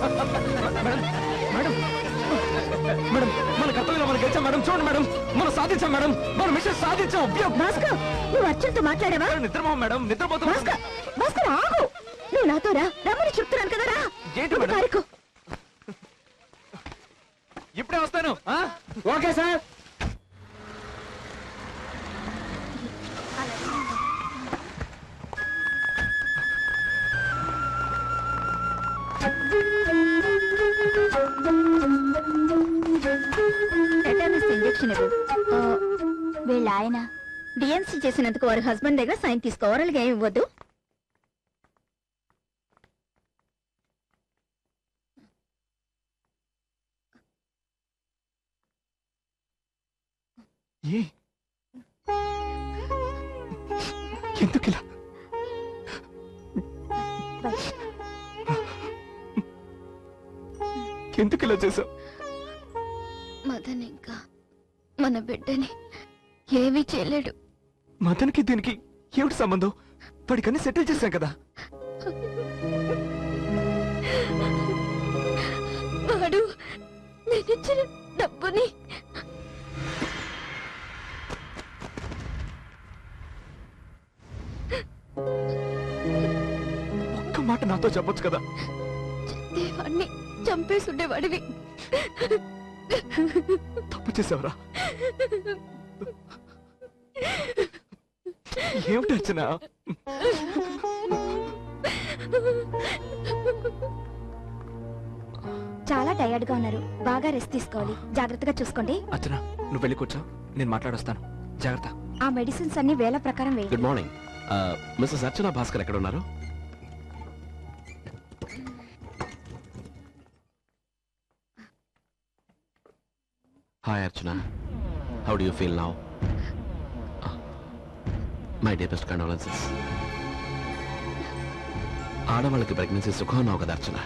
Madam madam madam మన కర్తవ్యంలో మనం గెలిచాం మేడం. చూడండి మేడం. మనం సాధించాం మేడం. మన మిషన్ సాధించాం. అబ్బో, భాస్కర్ నువ్వు అర్జున్తో మాట్లాడావా? మేడం, నిద్రపోం మేడం. నిద్రపోతాం భాస్కర్ భాస్కర్ ఆగు. నువ్వు నాతో రా. రమ్మని చెప్తున్నాను కదా రా. ఏంటి మేడం? ఇప్పుడే వస్తాను. ఆ? Okay sir. వీళ్ళ ఆయన డిఎన్సీ చేసినందుకు వారి హస్బెండ్ దగ్గర సైన్ తీసుకో ఓరల్గా ఏమి ఇవ్వద్దు. ఏ? ఎందుకు ఇలా ఎందుకు ఇలా చేసావు మదన్ ఇంకా మన బిడ్డని ఏమీ చేయలేడు. మదన్కి దీనికి ఏమిటి సంబంధం? వాడికన్నీ సెటిల్ చేశాం కదా. వాడు నేనిచ్చిన డబ్బుని ఒక్క మాట నాతో చెప్పొచ్చు కదా? దేవాన్ని చంపేసి ఉండేవాడివి తప్పు చేసావురా ఏమిటి అర్చన చాలా టయర్డ్గా ఉన్నారు. బాగా రెస్ట్ తీసుకోవాలి. జాగ్రత్తగా చూసుకోండి. అర్చన నువ్వు వెళ్ళి కూర్చో. నేను మాట్లాడొస్తాను. జాగ్రత్త. ఆ మెడిసిన్స్ అన్ని వేల ప్రకారం వేయండి good morning Mrs Archana Bhaskar ఎక్కడ ఉన్నారు hi Archana. How do you feel now my deepest condolences ఆడవాళ్ళకి ప్రెగ్నెన్సీ సుఖం అన్నావు కదా అర్చన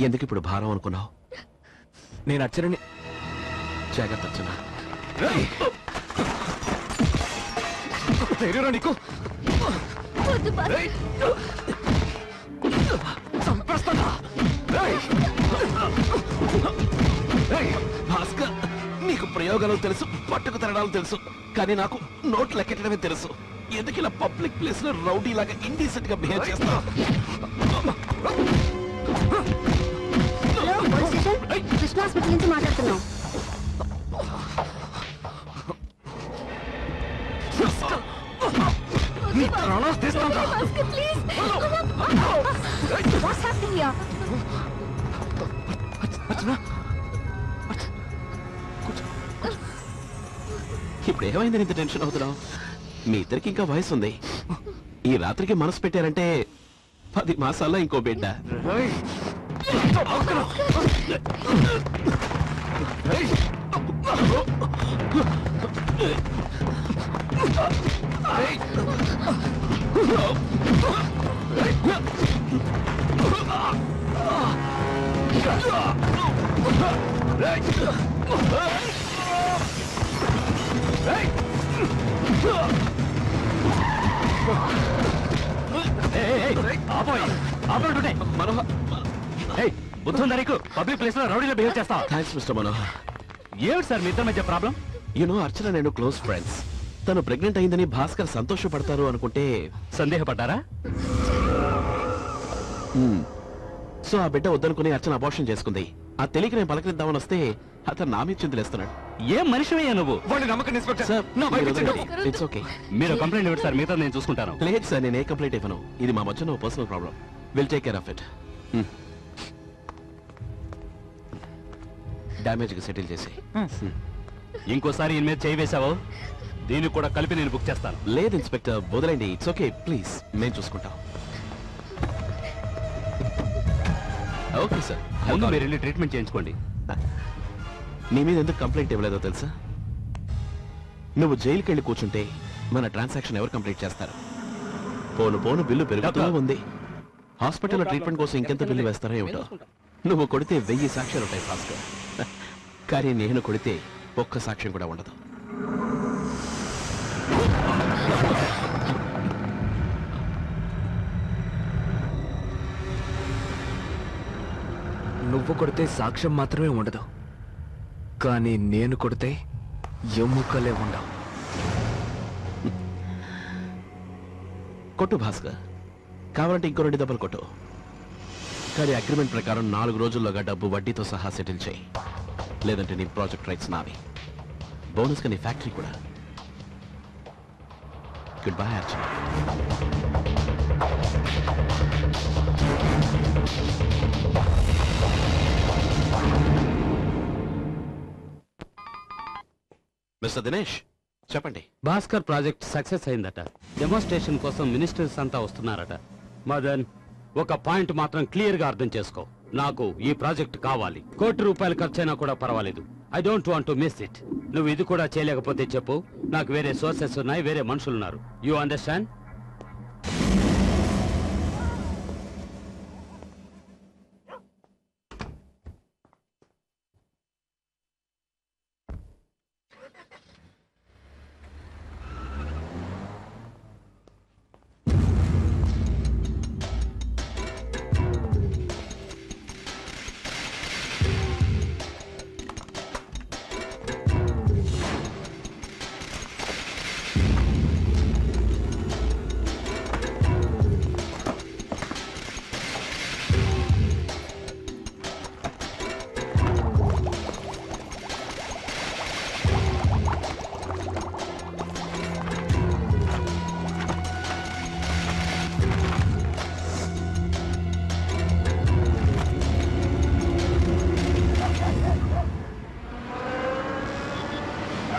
ఎందుకు ఇప్పుడు భారం అనుకున్నావు? నేను అర్చనని జాగ్రత్త అర్చన. ధైర్యంరా నీకు! చంపేస్తానా? భాస్కర్! నీకు ప్రయోగాలు తెలుసు పట్టుకు తినడాలు తెలుసు. కానీ నాకు నోట్ లెక్కెట్టడమే తెలుసు. ఎందుకు ఇలా పబ్లిక్ ప్లేస్లో రౌడీ లాగా ఇండీసెంట్గా బిహేవ్ చేస్తావు కృష్ణ హాస్పిటల్ నుంచి మాట్లాడుతున్నాం. నీ ప్రాణాలు తీస్తాను రా. అర్చన! ఇప్పుడు ఇంత టెన్షన్ అవుతున్నావు? మీ ఇద్దరికి ఇంకా వయసు ఉంది ఈ రాత్రికి మనసు పెట్టారంటే పది మాసాల్లో ఇంకో బిడ్డ. Right! బుద్ధుందా నీకు పబ్లిక్ ప్లేస్లో రౌడీలో బిహేవ్ చేస్తావా? థ్యాంక్స్ మిస్టర్ మనోహర్ ఏమిటి సార్ మీ ఇద్దరి మధ్య ప్రాబ్లం? యూనో అర్చన నేను క్లోజ్ ఫ్రెండ్స్. తను ప్రెగ్నెంట్ అయిందని భాస్కర్ సంతోషపడతారు అనుకుంటే సందేహపడ్డారా? సో ఆ బిడ్డ వద్దనుకుని అర్చన అబార్షన్ చేసుకుంది. ఆ తెలియక నేను పలకరిద్దామని వస్తే అతను నా మీద చింతలేస్తున్నాడు ఏం మనిషివయ్యా నువ్వు? వాడిని నమ్మకం ఇన్స్పెక్టర్. సార్ నా వైపు ఇచ్చేయండి. ఇట్స్ ఓకే మీరు కంప్లైంట్ ఇవ్వండి సార్ మిగతా నేను చూసుకుంటాను. లేదు సార్ నేను ఏ కంప్లైంట్ ఇవ్వను. ఇది మా మధ్య personal problem will take care of it డ్యామేజ్కి settle చేసి. ఇంకోసారి ఈయన మీద చేయి వేశావో? దీన్ని కూడా కలిపి నేను బుక్ చేస్తాను. లేదు ఇన్స్పెక్టర్. వదలండి. ఇట్స్ ఓకే ప్లీజ్ మేము చూసుకుంటాం. ఓకే సార్ ముందు మీరు వెళ్ళి ట్రీట్మెంట్ చేయించుకోండి. నీ మీద ఎందుకు కంప్లైంట్ ఇవ్వలేదో తెలుసా? నువ్వు జైలుకి వెళ్ళి కూర్చుంటే మన ట్రాన్సాక్షన్ ఎవరు కంప్లీట్ చేస్తారు? పోను పోను బిల్లు పెరుగుతూనే ఉంది. హాస్పిటల్లో ట్రీట్మెంట్ కోసం ఇంకెంత బిల్లు వేస్తారో ఏమిటో? నువ్వు కొడితే వెయ్యి సాక్ష్యాలు ఉంటాయి భాస్కర్ కానీ నేను కొడితే ఒక్క సాక్ష్యం కూడా ఉండదు. నువ్వు కొడితే సాక్ష్యం మాత్రమే ఉండదు. కానీ నేను కొడితే ఎముకలే ఉండవు. కొట్టు భాస్కర్. కావాలంటే ఇంకో రెండు దెబ్బలు కొట్టు. కానీ అగ్రిమెంట్ ప్రకారం నాలుగు రోజుల్లోగా డబ్బు వడ్డీతో సహా సెటిల్ చేయి. లేదంటే నీ ప్రాజెక్ట్ రైట్స్ నావి. బోనస్గా నీ ఫ్యాక్టరీ కూడా. Good bye Archana. Mister Dinesh చెప్పండి. భాస్కర్ ప్రాజెక్ట్ సక్సెస్ అయిందట. డెమోన్స్ట్రేషన్ కోసం మినిస్టర్స్ అంతా వస్తున్నారట. మదన్ ఒక పాయింట్ మాత్రం క్లియర్గా అర్థం చేసుకో. నాకు ఈ ప్రాజెక్ట్ కావాలి. కోటి రూపాయలు ఖర్చైనా కూడా పర్వాలేదు. I don't want to miss it నువ్వు ఇది కూడా చేయలేకపోతే చెప్పు. నాకు వేరే సోర్సెస్ ఉన్నాయి వేరే మనుషులు ఉన్నారు you understand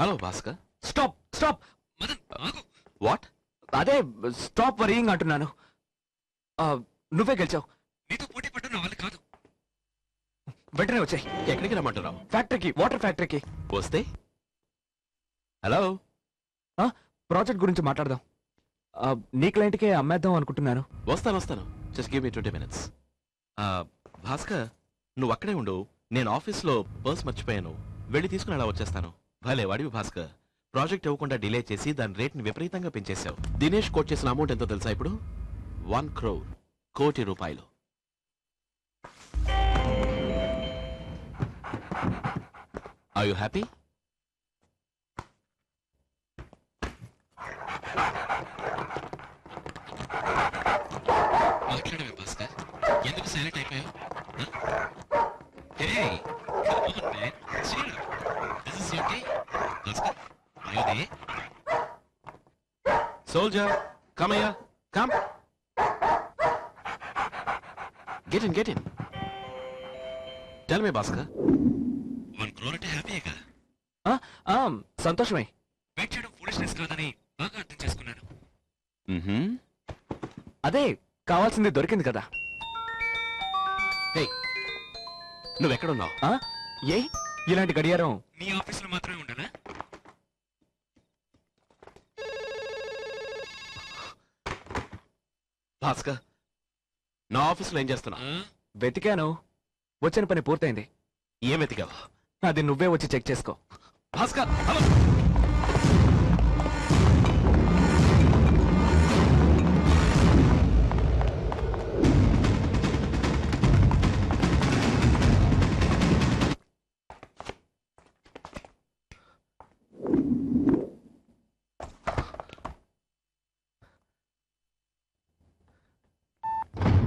hello Bhaskar stop stop what అదే స్టాప్ వరీయింగ్ అంటున్నాను. నువ్వే గెలిచావు. నీతో పోటీ పడ్డా నా వల్ల కాదు. వెంటనే వచ్చాయి. ఎక్కడికి రమ్మంటున్నావు? ఫ్యాక్టరీకి వాటర్ ఫ్యాక్టరీకి వస్తే? హలో ప్రాజెక్ట్ గురించి మాట్లాడదాం. నీ క్లయింట్కే అమ్మేద్దాం అనుకుంటున్నాను. వస్తాను వస్తాను. Just give me twenty minutes Bhaskar నువ్వు అక్కడే ఉండు. నేను ఆఫీస్లో పర్స్ మర్చిపోయాను. వెళ్ళి తీసుకుని అలా వచ్చేస్తాను. భలే వాడివి భాస్కర్. ప్రాజెక్ట్ ఇవ్వకుండా డిలే చేసి దాని రేట్ని విపరీతంగా పెంచేశావు. దినేష్ కోట్ చేసిన అమౌంట్ ఎంతో తెలుసా ఇప్పుడు? వన్ క్రోర్ కోటి రూపాయలు. ఐ యు హ్యాపీ మాట్లాడమే భాస్కర్ ఎందుకు సైలెంట్ అయిపోయావు hey come on man chill this is your day Bhaskar you the soldier come here come get in get in tell me Bhaskar one crore అంటే హ్యాపీగా ఆ, ఆ, సంతోషమే. వెయిట్ చేయడం ఫూలిష్నెస్ కాదని బాగా అర్థం చేసుకున్నాను. అదే కావాల్సింది దొరికింది కదా. నువ్వెక్కడున్నావు? ఆ, ఏ? ఇలాంటి గడియారం భాస్కర్ నా ఆఫీసులో ఏం చేస్తున్నా? వెతికాను. వచ్చిన పని పూర్తయింది. ఏం వెతికావు? అది నువ్వే వచ్చి చెక్ చేసుకో. భాస్కర్ హలో.